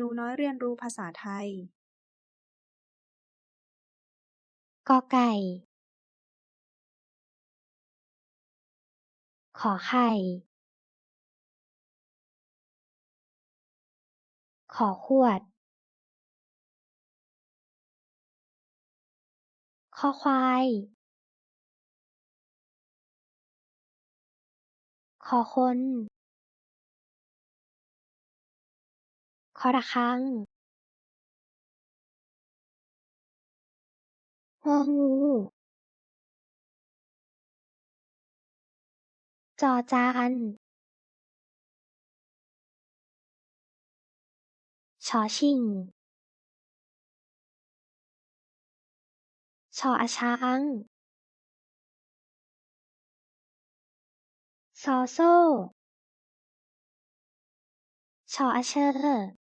หนูน้อยเรียนรู้ภาษาไทยกอไก่ ขอไข่ ขอขวด คอควายคอคน คอระฆังงองูจอจานชอชิง ชออาช้างซอโซ่ชออาเชอร์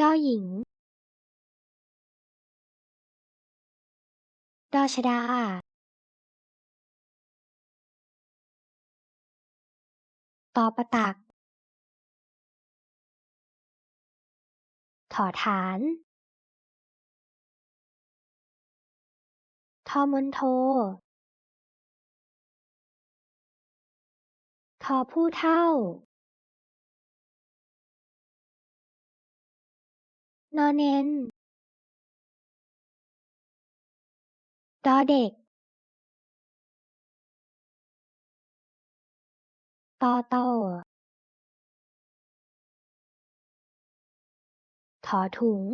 ยอหญิงดอชดา ตอประตัก ถอฐาน ทอมนโท ทอผู้เท่า นอเน้นดอเด็กตอโต้ถอถุง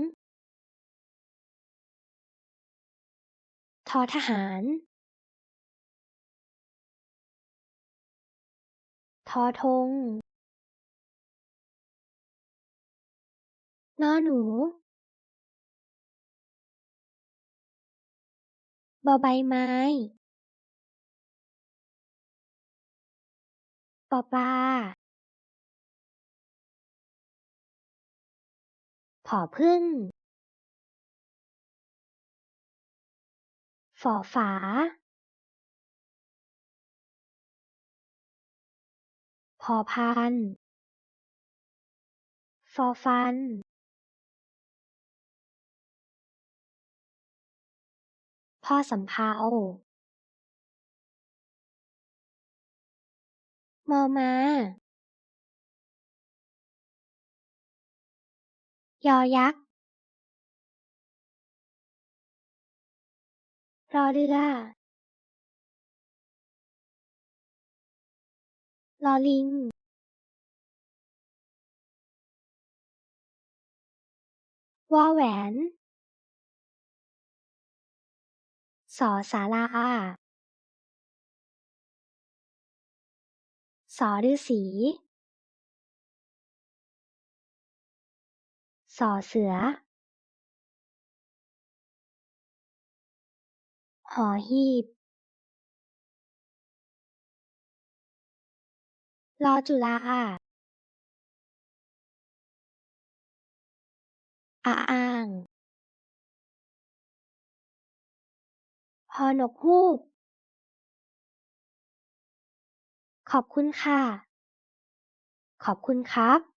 ทอทหารทอธง นอหนูบอใบไม้ปอปลาผอผึ้งฝอฝาพอพานฟอฟัน พ่อสำเภา มอม้ายอยักษ์รอเรือลอลิง วอแหวน สอศาลา สอฤาษี สอเสือ หอหีบลอจุฬาอะอ่าง ฮอนกฮูก ขอบคุณค่ะ ขอบคุณครับ